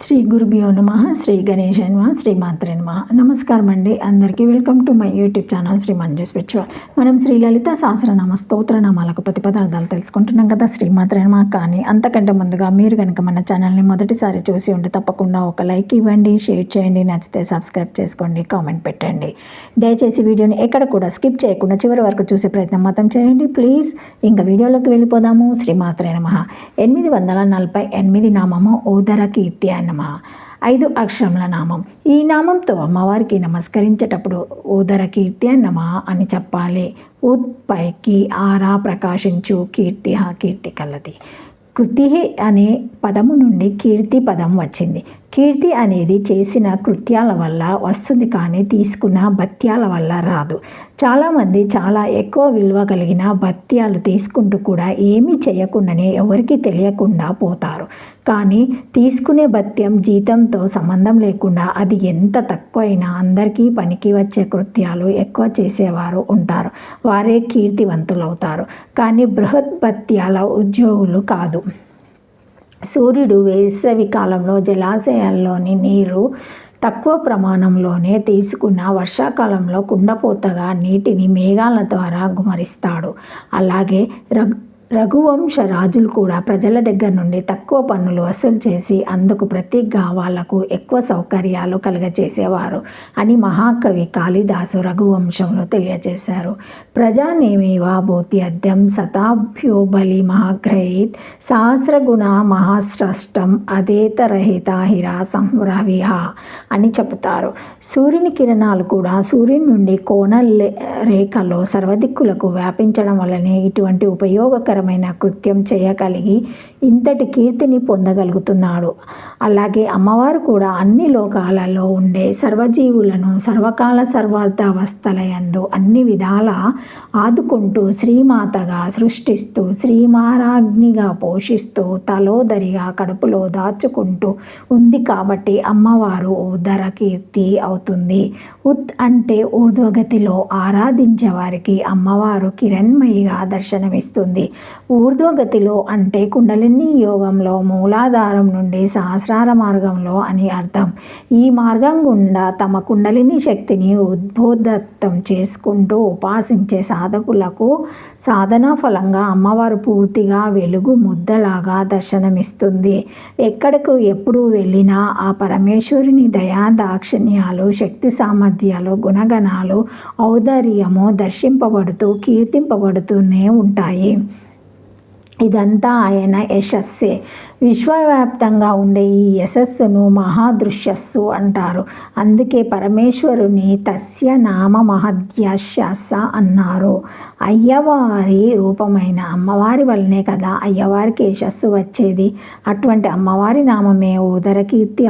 శ్రీ గురుభ్యో నమ శ్రీ గణేష్ నమ శ్రీ మాత్రే నమ. నమస్కారం అండి. అందరికీ welcome to my YouTube channel Sri Manju spiritual మనం శ్రీ లలిత సహస్రనామ స్తోత్రనామాలకు ప్రతి పదార్థాలు తెలుసుకుంటున్నాం కదా శ్రీమాత్రే నమ. కానీ అంతకంటే ముందుగా మీరు కనుక మన ఛానల్ని మొదటిసారి చూసి ఉంటే తప్పకుండా ఒక లైక్ ఇవ్వండి షేర్ చేయండి నచ్చితే సబ్స్క్రైబ్ చేసుకోండి కామెంట్ పెట్టండి. దయచేసి వీడియోని ఎక్కడ కూడా స్కిప్ చేయకుండా చివరి వరకు చూసే ప్రయత్నం మాత్రం చేయండి. ప్లీజ్ ఇంకా వీడియోలోకి వెళ్ళిపోదాము. శ్రీమాత్రే నమ. ఎనిమిది వందల నలభై ఎనిమిది నామము ఓదర కీర్తి నమ. ఐదు అక్షరముల నామం. ఈ నామంతో అమ్మవారికి నమస్కరించేటప్పుడు ఓదర కీర్తి నమ అని చెప్పాలి. ఉత్ పైకి ఆరా ప్రకాశించు కీర్తి కీర్తి కలది కృతి అనే పదము నుండి కీర్తి పదం వచ్చింది. కీర్తి అనేది చేసిన కృత్యాల వల్ల వస్తుంది కానీ తీసుకున్న భత్యాల వల్ల రాదు. చాలామంది చాలా ఎక్కువ విలువ కలిగిన భత్యాలు తీసుకుంటూ కూడా ఏమీ చేయకుండానే ఎవరికి తెలియకుండా పోతారు. కానీ తీసుకునే భత్యం జీతంతో సంబంధం లేకుండా అది ఎంత తక్కువైనా అందరికీ పనికి వచ్చే కృత్యాలు ఎక్కువ చేసేవారు ఉంటారు. వారే కీర్తివంతులవుతారు. కానీ బృహత్ భత్యాల ఉద్యోగులు కాదు. సూర్యుడు వేసవి కాలంలో జలాశయాల్లోని నీరు తక్కువ ప్రమాణంలోనే తీసుకున్న వర్షాకాలంలో కుండపోతగా నీటిని మేఘాల ద్వారా గుమరిస్తాడు. అలాగే రగ్ రఘువంశ రాజులు కూడా ప్రజల దగ్గర నుండి తక్కువ పన్నులు వసూలు చేసి అందుకు ప్రతిగా వాళ్ళకు ఎక్కువ సౌకర్యాలు కలుగజేసేవారు అని మహాకవి కాళిదాసు రఘువంశంలో తెలియజేశారు. ప్రజానేమేవా భూత్యద్యం శతాభ్యో బలి మహాగ్రహీత్ సహస్రగుణ మహాస్రష్టం అదేతరహిత హిరా సంహ్రవిహ అని చెబుతారు. సూర్యుని కిరణాలు కూడా సూర్యుని నుండి కోణ రేఖలో సర్వదిక్కులకు వ్యాపించడం వల్లనే ఇటువంటి ఉపయోగకర మైన కృత్యం చేయగలిగి ఇంతటి కీర్తిని పొందగలుగుతున్నాడు. అలాగే అమ్మవారు కూడా అన్ని లోకాలలో ఉండే సర్వజీవులను సర్వకాల సర్వార్థావస్థలయందు అన్ని విధాల ఆదుకుంటూ శ్రీమాతగా సృష్టిస్తూ శ్రీమారాజ్ఞిగా పోషిస్తూ తలోదరిగా కడుపులో దాచుకుంటూ ఉంది కాబట్టి అమ్మవారు ఉదర కీర్తి అవుతుంది. ఉత్ అంటే ఊర్ధ్వగతిలో ఆరాధించే వారికి అమ్మవారు కిరణ్మయిగా దర్శనమిస్తుంది. ఊర్ధ్వగతిలో అంటే కుండలిని యోగంలో మూలాధారం నుండి సహస్రార మార్గంలో అని అర్థం. ఈ మార్గం గుండా తమ కుండలిని శక్తిని ఉద్బోధత్తం చేసుకుంటూ ఉపాసించే సాధకులకు సాధనా ఫలంగా అమ్మవారు పూర్తిగా వెలుగు ముద్దలాగా దర్శనమిస్తుంది. ఎక్కడకు ఎప్పుడు వెళ్ళినా ఆ పరమేశ్వరుని దయా దాక్షిణ్యాలు శక్తి సామర్థ్యాలు గుణగణాలు ఔదార్యము దర్శింపబడుతూ కీర్తింపబడుతూనే ఉంటాయి. ఇదంతా ఆయన యశస్సే. విశ్వవ్యాప్తంగా ఉండే ఈ యశస్సును మహాదృశ్యస్సు అంటారు. అందుకే పరమేశ్వరుని తస్య నామ మహద్యశస్స అన్నారు. అయ్యవారి రూపమైన అమ్మవారి వల్లనే కదా అయ్యవారికి యశస్సు వచ్చేది. అటువంటి అమ్మవారి నామమే ఉదరకీర్తి.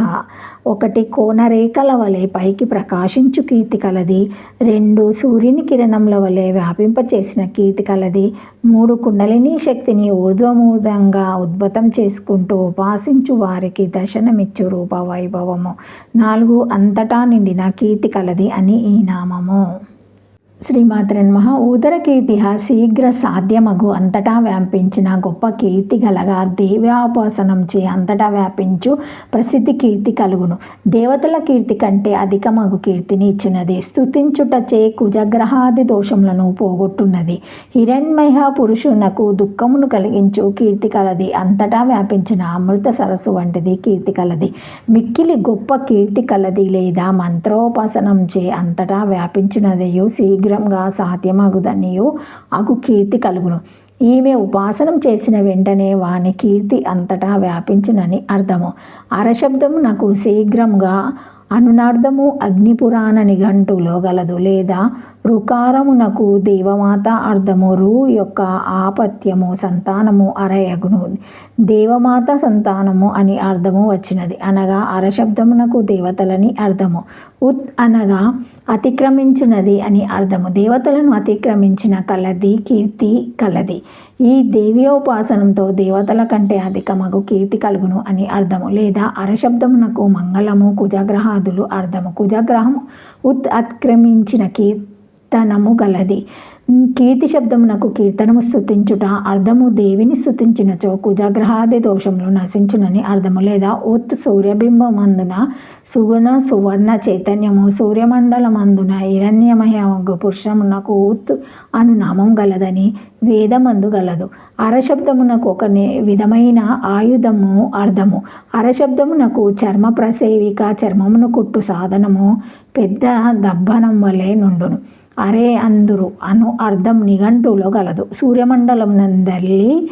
ఒకటి కోనరేఖల వలె పైకి ప్రకాశించు కీర్తి కలది. రెండు సూర్యుని కిరణంల వలె వ్యాపింపచేసిన కీర్తి కలది. మూడు కుండలిని శక్తిని ఊర్ధ్వమూర్ధంగా ఉద్భతం చేసుకుంటూ ఉపాసించు వారికి దర్శనమిచ్చు రూప వైభవము నాలుగు అంతటా నిండిన కీర్తి కలది అని ఈ నామము. శ్రీమాత్రన్ మహా ఉదర కీర్తిహ శీఘ్ర సాధ్యమగు. అంతటా వ్యాపించిన గొప్ప కీర్తి గలగా దేవ్యాపాసనం చే అంతటా వ్యాపించు ప్రసిద్ధి కీర్తి కలుగును. దేవతల కీర్తి కంటే అధికమగు కీర్తిని ఇచ్చినది. స్థుతించుటచే కుజగ్రహాది దోషములను పోగొట్టున్నది. హిరణ్మయ పురుషునకు దుఃఖమును కలిగించు కీర్తి కలది. అంతటా వ్యాపించిన అమృత సరస్సు వంటిది కీర్తి కలది. మిక్కిలి గొప్ప కీర్తి కలది లేదా మంత్రోపాసనం చే అంతటా వ్యాపించినదయు శీఘ్ర శీఘ్రంగా సాధ్యమగుదనియు అగు కీర్తి కలుగును. ఈమె ఉపాసనం చేసిన వెంటనే వాని కీర్తి అంతటా వ్యాపించునని అర్థము. అరశబ్దం నాకు శీఘ్రంగా అనునార్థము అగ్నిపురాణ నిఘంటులో గలదు లేదా రుకారమునకు దేవమాత అర్థము రు యొక్క ఆపత్యము సంతానము అరయగును. దేవమాత సంతానము అని అర్థము వచ్చినది. అనగా అరశబ్దమునకు దేవతలని అర్థము ఉత్ అనగా అతిక్రమించినది అని అర్థము. దేవతలను అతిక్రమించిన కలది కీర్తి కలది. ఈ దేవ్యోపాసనంతో దేవతల కంటే అధికమగు కీర్తి కలుగును అని అర్థము. లేదా అరశబ్దమునకు మంగళము కుజగ్రహాదులు అర్థము. కుజగ్రహం ఉత్ అతిక్రమించిన కీర్తనము గలది. కీర్తి శబ్దమునకు కీర్తనము స్థుతించుట అర్థము దేవిని స్థుతించినచో కుజగ్రహాది దోషములు నశించునని అర్థము లేదా ఉత్ సూర్యబింబమందున సుగుణ సువర్ణ చైతన్యము సూర్యమండలమందున హిరణ్యమయ పురుషమునకు ఉత్ అను నామం గలదని వేదమందు గలదు. అరశబ్దమునకు ఒక విధమైన ఆయుధము అర్థము అరశబ్దమునకు చర్మ ప్రసేవిక చర్మమును కుట్టు సాధనము పెద్ద దబ్బనం వలె నుండును. అరే అందురు అను అర్థం నిఘంటువులో గలదు. సూర్యమండలం నందల్లి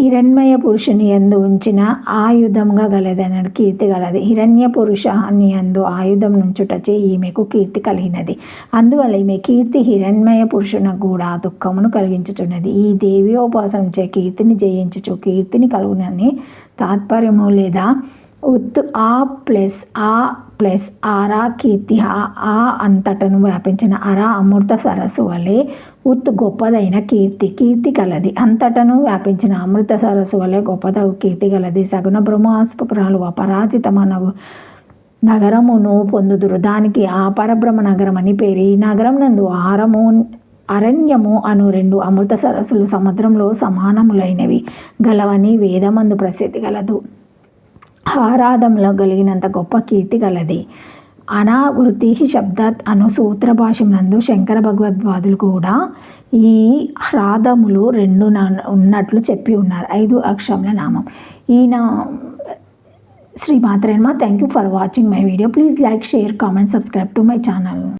హిరణ్మయ పురుషుని ఎందు ఉంచిన ఆయుధంగా గలదన కీర్తి గలది. హిరణ్య పురుషాన్ని ఎందు ఆయుధం నుంచుటచే ఈమెకు కీర్తి కలిగినది. అందువల్ల ఈమె కీర్తి హిరణ్మయ పురుషునకు కూడా దుఃఖమును కలిగించుచున్నది. ఈ దేవోపాసనచే కీర్తిని జయించుచు కీర్తిని కలుగునని తాత్పర్యము లేదా ఉత్ ఆ ప్లస్ ఆ ప్లస్ ఆరా కీర్తి ఆ అంతటను వ్యాపించిన అరా అమృత సరస్సు వలె ఉత్ గొప్పదైన కీర్తి కీర్తి కలది. అంతటను వ్యాపించిన అమృత సరస్సు వలె గొప్పద కీర్తి గలది సగుణ బ్రహ్మాస్పకురాలు అపరాజితమన నగరమును పొందుదురు. దానికి ఆ పరబ్రహ్మ నగరం అని పేరు. ఈ నగరం నందు ఆరము అరణ్యము అను రెండు అమృత సరస్సులు సముద్రంలో సమానములైనవి. గలవని వేదమందు ప్రసిద్ధి గలదు. ఆరాధంలో కలిగినంత గొప్ప కీర్తి గలది. అనావృతి శబ్దాత్ అను సూత్ర నందు శంకర భగవద్వాదులు కూడా ఈ హ్రాదములు రెండు ఉన్నట్లు చెప్పి ఉన్నారు. ఐదు అక్షరముల నామం. ఈయన Shri మాత్రేమ thank you for watching my video please like share comment subscribe to my channel